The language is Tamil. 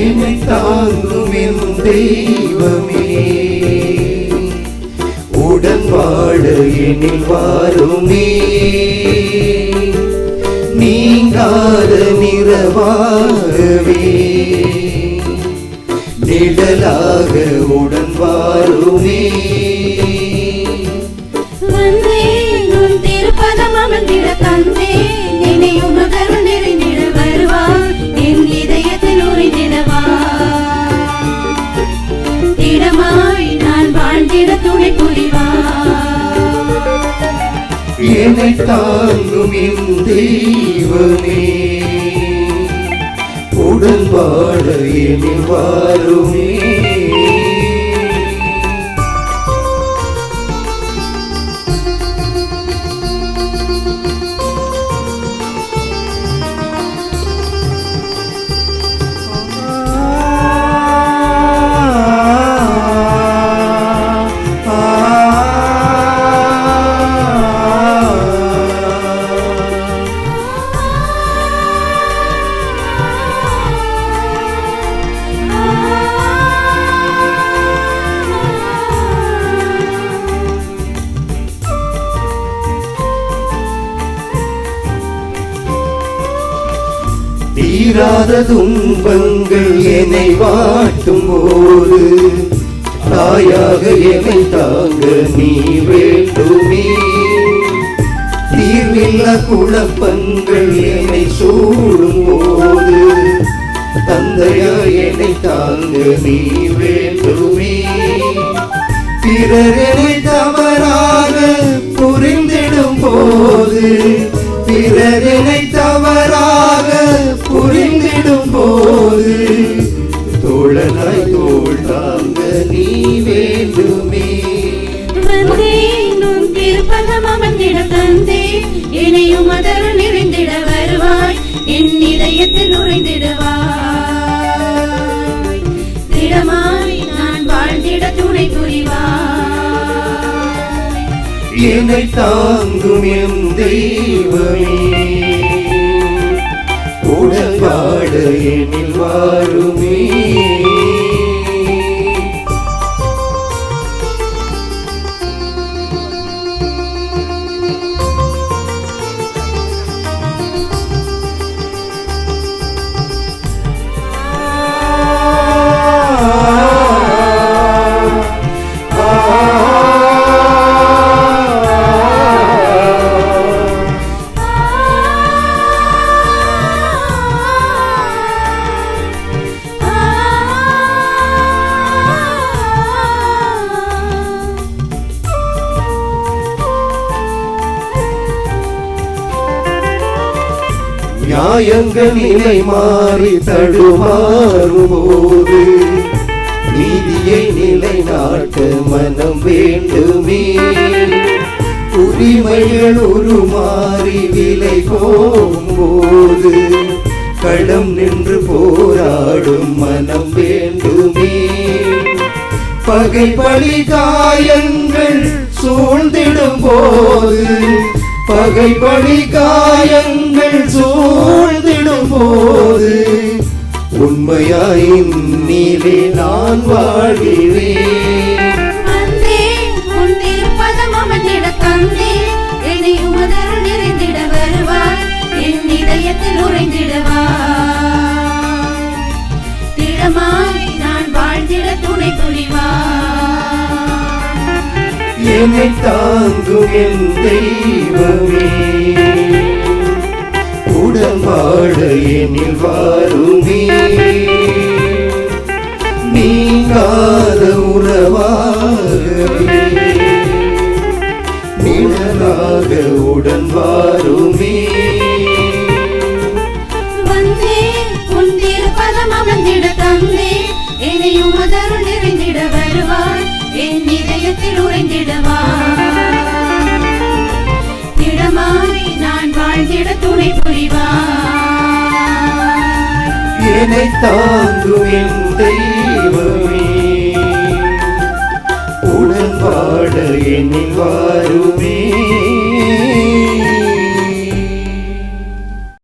என்னை தாங்கும் தெய்வமே. உடன் வாழ எனில் வாருமே. நீங்காத நிறவாகவே நிழலாக உடன் வாருமே வந்தேன் திருப்பதம் அமர்ந்திட தந்தே. என்னை தாங்கும் தெய்வமே உடன்பாடு எனில் வாருமே. தீராத துன்பங்கள் என்னை வாட்டும் போது. தாயாக என்னை தாங்க நீ வேண்டுமே. தீர்வில்லா குழப்பங்கள் என்னை சூடும் போது. தந்தையா என்னை தாங்க நீ வேண்டுமே. பிறர் தவறாக புரிந்திடும் போது. பிறர் தவறாக புரிந்து புரிந்திடும் போது தோழனாய் தோள் தாங்க நீ வேண்டுமே. வந்தேன் திருப்பதம் அமர்ந்திட தந்தேன் என்னை உமதருள் நிறைந்திட வருவாய் என் இதயத்தில் உறைந்திடுவாய். திடமாய் நான் வாழ்ந்திட துணை புரிவாய். என்னை தாங்கும் என் தெய்வமே. உடல் எனில் வாருமே நியாயங்கள் நிலை மாறி தடுமாறும் நீதியை நிலை நாட்டு மனம் வேண்டுமே. உரிமைகள் உருமாறி விலை போகும்போது களம் நின்று போராடும் மனம் வேண்டுமே. பகை பழி காயங்கள் சூழ்ந்திடும் போது பகை பழி காயங்கள் சூழ்ந்திடும் போது உண்மையாய் நீலே நான் வாழ்கிறேன். என்னை உமதருள் நிறைந்திட வருவாய் வாழ எனில் வாருமே. நீங்காத உறவாகவே நிழலாக உடன் வாருமே. வந்தேன் உன் நிறைந்திட வருவாய் என் இதயத்தில் நான் வாழ்ந்திட துணை புரிவாய் என்னை தாங்கும் என் தெய்வமே. உடன்பாடு என்னை வாரும்